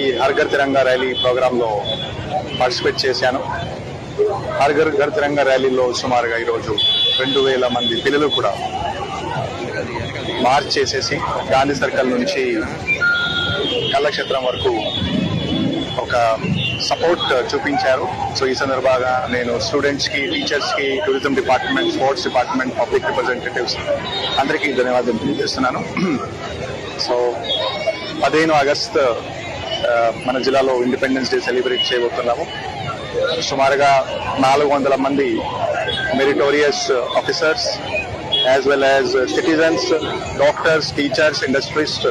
ఈ హర్ఘర్ తిరంగా ర్యాలీ ప్రోగ్రాంలో పార్టిసిపేట్ చేశాను. హర్ఘర్ ఘర్ తిరంగా ర్యాలీలో సుమారుగా ఈరోజు రెండు వేల మంది పిల్లలు కూడా మార్చ్ చేసేసి గాంధీ సర్కిల్ నుంచి కళాక్షేత్రం వరకు ఒక సపోర్ట్ చూపించారు. సో ఈ సందర్భంగా నేను స్టూడెంట్స్కి టీచర్స్కి tourism department sports department public representatives అందరికీ ధన్యవాదాలు తెలియజేస్తున్నాను. సో పదిహేను ఆగస్టు మన జిల్లాలో ఇండిపెండెన్స్ డే సెలబ్రేట్ చేయబోతున్నాము. సుమారుగా నాలుగు వందల మంది meritorious officers as well as citizens doctors teachers industrialist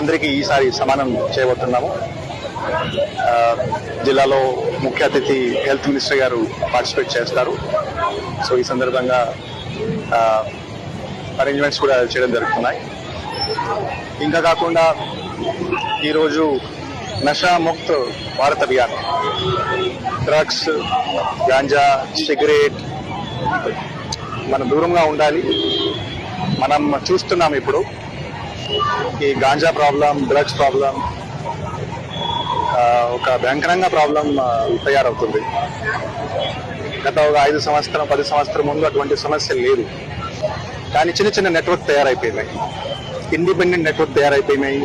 అందరికీ ఈసారి సమానం చేయబోతున్నాము. జిల్లాలో ముఖ్య అతిథి హెల్త్ మినిస్టర్ గారు పార్టిసిపేట్ చేస్తారు. సో ఈ సందర్భంగా అరేంజ్మెంట్స్ కూడా చేయడం జరుగుతున్నాయి. ఇంకా కాకుండా ఈరోజు నషా ముక్త్ భారత్ అభియాన్. డ్రగ్స్ గాంజా సిగరెట్ మనం దూరంగా ఉండాలి. మనం చూస్తున్నాం ఇప్పుడు ఈ గాంజా ప్రాబ్లం డ్రగ్స్ ప్రాబ్లం ఒక భయంకరంగా ప్రాబ్లం తయారవుతుంది. గత ఒక ఐదు సంవత్సరం పది సంవత్సరం ముందు అటువంటి సమస్య లేదు. కానీ చిన్న చిన్న నెట్వర్క్ తయారైపోయినాయి. ఇండిపెండెంట్ నెట్వర్క్ తయారైపోయినాయి.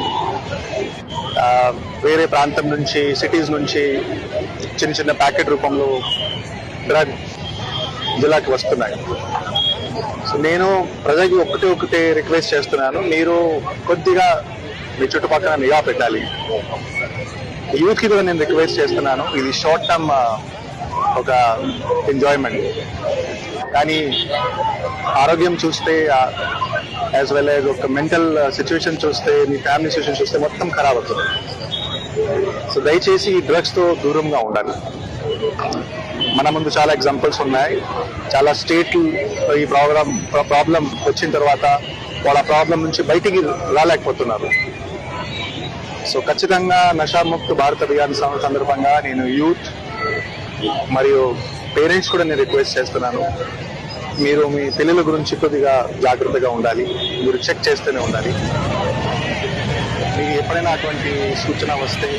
వేరే ప్రాంతం నుంచి సిటీస్ నుంచి చిన్న చిన్న ప్యాకెట్ రూపంలో డ్రగ్ జిల్లాకి వస్తున్నాయి. సో నేను ప్రజలకి ఒకటి ఒకటి రిక్వెస్ట్ చేస్తున్నాను మీరు కొద్దిగా మీ చుట్టుపక్కల నిఘా పెట్టాలి. యూత్కి కూడా నేను రిక్వెస్ట్ చేస్తున్నాను ఇది షార్ట్ టర్మ్ ఒక ఎంజాయ్మెంట్ కానీ ఆరోగ్యం చూస్తే యాజ్ వెల్ యాజ్ ఒక మెంటల్ సిచ్యువేషన్ చూస్తే మీ ఫ్యామిలీ సిచ్యువేషన్ చూస్తే మొత్తం ఖరాబ్ అవుతుంది. సో దయచేసి ఈ డ్రగ్స్తో దూరంగా ఉండాలి మన ముందు చాలా ఎగ్జాంపుల్స్ ఉన్నాయి. చాలా స్టేట్లు ఈ ప్రాబ్లం ప్రాబ్లం వచ్చిన తర్వాత వాళ్ళ ప్రాబ్లం నుంచి బయటికి రాలేకపోతున్నారు. సో ఖచ్చితంగా నషాముక్త భారత్ అభియాన్ సందర్భంగా నేను యూత్ మరియు పేరెంట్స్ కూడా నేను రిక్వెస్ట్ చేస్తున్నాను. మీరు మీ పిల్లల గురించి కొద్దిగా జాగ్రత్తగా ఉండాలి. మీరు చెక్ చేస్తూనే ఉండాలి. మీకు ఎప్పుడైనా అటువంటి సూచన వస్తే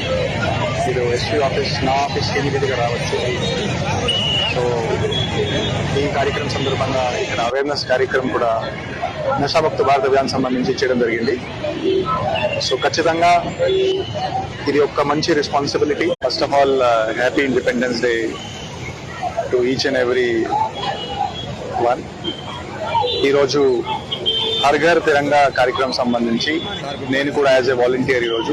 మీరు ఎస్పీ ఆఫీస్ నా ఆఫీస్ ఇమీడియట్గా రావచ్చు? సో ఈ కార్యక్రమం సందర్భంగా ఇక్కడ అవేర్నెస్ కార్యక్రమం కూడా నషాభక్త భారత అభియాన్ సంబంధించి చేయడం జరిగింది. సో ఖచ్చితంగా ఇది ఒక మంచి responsibility first of all happy independence day to each and every one ఈరోజు హర్ ఘర్ తిరంగా కార్యక్రమం సంబంధించి నేను కూడా యాజ్ ఏ వాలంటీర్ ఈరోజు